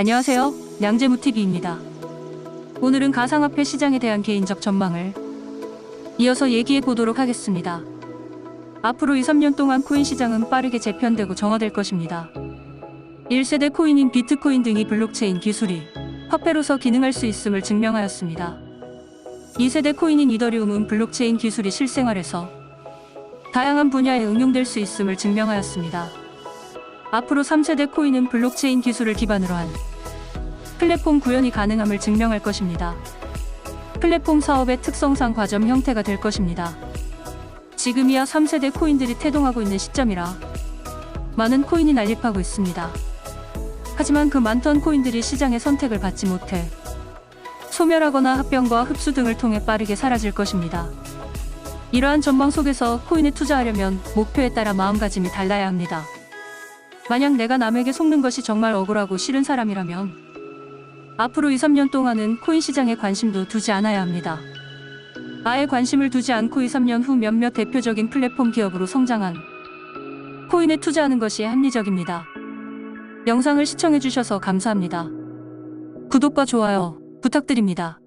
안녕하세요. 양재무TV입니다. 오늘은 가상화폐 시장에 대한 개인적 전망을 이어서 얘기해 보도록 하겠습니다. 앞으로 2, 3년 동안 코인 시장은 빠르게 재편되고 정화될 것입니다. 1세대 코인인 비트코인 등이 블록체인 기술이 화폐로서 기능할 수 있음을 증명하였습니다. 2세대 코인인 이더리움은 블록체인 기술이 실생활에서 다양한 분야에 응용될 수 있음을 증명하였습니다. 앞으로 3세대 코인은 블록체인 기술을 기반으로 한 플랫폼 구현이 가능함을 증명할 것입니다. 플랫폼 사업의 특성상 과점 형태가 될 것입니다. 지금이야 3세대 코인들이 태동하고 있는 시점이라 많은 코인이 난립하고 있습니다. 하지만 그 많던 코인들이 시장의 선택을 받지 못해 소멸하거나 합병과 흡수 등을 통해 빠르게 사라질 것입니다. 이러한 전망 속에서 코인에 투자하려면 목표에 따라 마음가짐이 달라야 합니다. 만약 내가 남에게 속는 것이 정말 억울하고 싫은 사람이라면 앞으로 2, 3년 동안은 코인 시장에 관심도 두지 않아야 합니다. 아예 관심을 두지 않고 2, 3년 후 몇몇 대표적인 플랫폼 기업으로 성장한 코인에 투자하는 것이 합리적입니다. 영상을 시청해주셔서 감사합니다. 구독과 좋아요 부탁드립니다.